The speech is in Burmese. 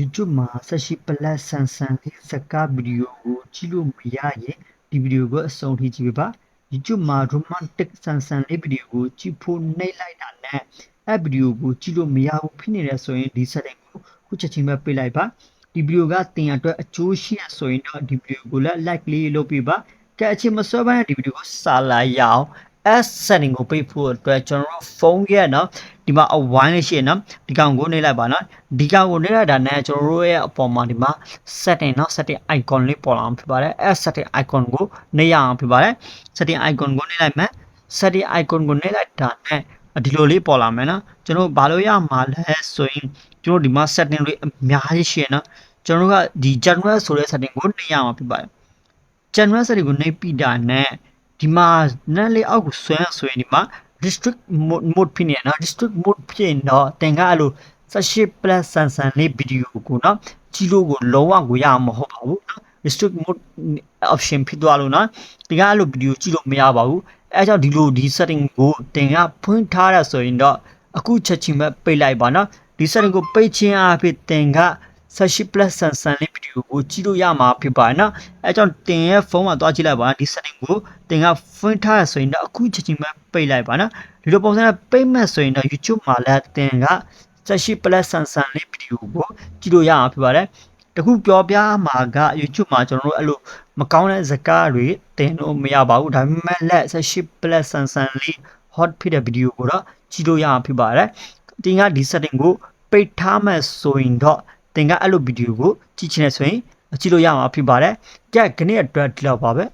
YouTube မှာ18 plus ဆန်ဆန်လေးစကားဗီဒီယိုကိုကြည့်လို့မရရင်ဒီဗီဒီယိုကိုအဆုံးထိကြည့်ပေးပါ YouTube မှာ romantic ဆန်ဆန်လေးဗီဒီယိုကိုကြည့်ဖို့နှိပ်လိုက်တာနဲ့အဲ့ဗီဒီယိုကိုကြည့်လို့မရဘူးဖြစ်နေတယ်ဆိုရင်ဒီ setting ကိုခုချက်ချင်းပဲပိတ်လိုက်ပါဒီဗီဒီယိုကတင်အတွက်အကျိုးရှိရဆိုရင်တော့ဒီဗီဒီယိုကိုလည်း like လေးလုပ်ပေးပါကဲအချိန်မစောပိုင်းဒီဗီဒီယိုကိုစာလာရအောင် S setting ကိုပိတ်ဖို့အတွက်ကျွန်တော်တို့ဖုန်းရဲ့နော် ဒီမှာအဝိုင်းလေးရှိရနော်ဒီကောင်ကိုနှိပ်လိုက်ပါနော်ဒီကောင်ကိုနှိပ်လိုက်တာနဲ့ကျွန်တော်တို့ရဲ့အပေါ်မှာဒီမှာ setting နော် setting icon လေးပေါ်လာအောင်ဖြစ်ပါတယ် S setting icon ကိုနှိပ်ရအောင်ဖြစ်ပါတယ် setting icon ကိုနှိပ်လိုက်မယ် setting icon ကိုနှိပ်လိုက်တာနဲ့ဒီလိုလေးပေါ်လာမယ်နော်ကျွန်တော်ဘာလို့ရမှာလဲဆိုရင်ကျွန်တော်ဒီမှာ setting လေးအများကြီးရှိရနော်ကျွန်တော်တို့ကဒီ general ဆိုတဲ့ setting ကိုနှိပ်ရအောင်ဖြစ်ပါတယ် general setting ကိုနှိပ်ပြီးတာနဲ့ဒီမှာနက်လေးအောက်ကိုဆွဲရဆိုရင်ဒီမှာ district mode mode ဖြစ်နေနော် district mode ဖြစ်ရင်တော့တင်ကအဲ့လို18 plus ဆန်ဆန်လေးဗီဒီယိုကိုနော်ကြည့်လို့ကိုလုံးဝကိုရမှာမဟုတ်ပါဘူးနော် district mode option ဖြစ်သွားလို့နော်တင်ကအဲ့လိုဗီဒီယိုကြည့်လို့မရပါဘူးအဲကြောင့်ဒီလိုဒီ setting ကိုတင်ကဖွင့်ထားရဆိုရင်တော့အခုချက်ချင်းပဲပိတ်လိုက်ပါနော်ဒီ setting ကိုပိတ်ခြင်းအဖြစ်တင်က 18 plus ဆန်ဆန်လေးဗီဒီယိုကိုကြည့်လို့ရမှာဖြစ်ပါတယ်နော်အဲကြောင့်တင်ရဲ့ဖုန်းမှာသွားကြည့်လိုက်ပါဒီ setting ကိုတင်ကဖွင့်ထားရဆိုရင်တော့အခုချက်ချင်းပဲပိတ်လိုက်ပါနော်ဒီလိုပုံစံနဲ့ပိတ်မဲ့ဆိုရင်တော့ YouTube မှာလည်းတင်က18 plus ဆန်ဆန်လေးဗီဒီယိုကိုကြည့်လို့ရမှာဖြစ်ပါတယ်တခုပြောပြမှာက YouTube မှာကျွန်တော်တို့အဲ့လိုမကောင်းတဲ့ဇာတ်ကားတွေတင်လို့မရပါဘူးဒါပေမဲ့လက်18 plus ဆန်ဆန်လေး hot ဖြစ်တဲ့ဗီဒီယိုကိုတော့ကြည့်လို့ရမှာဖြစ်ပါတယ်တင်ကဒီ setting ကိုပိတ်ထားမှဆိုရင်တော့ တင်ကအဲ့လိုဗီဒီယိုကိုကြည့်ချင်တယ်ဆိုရင်ကြည့်လို့ရမှာဖြစ်ပါတယ်ကြက်ခဏအတွက်ဒီလောက်ပါပဲ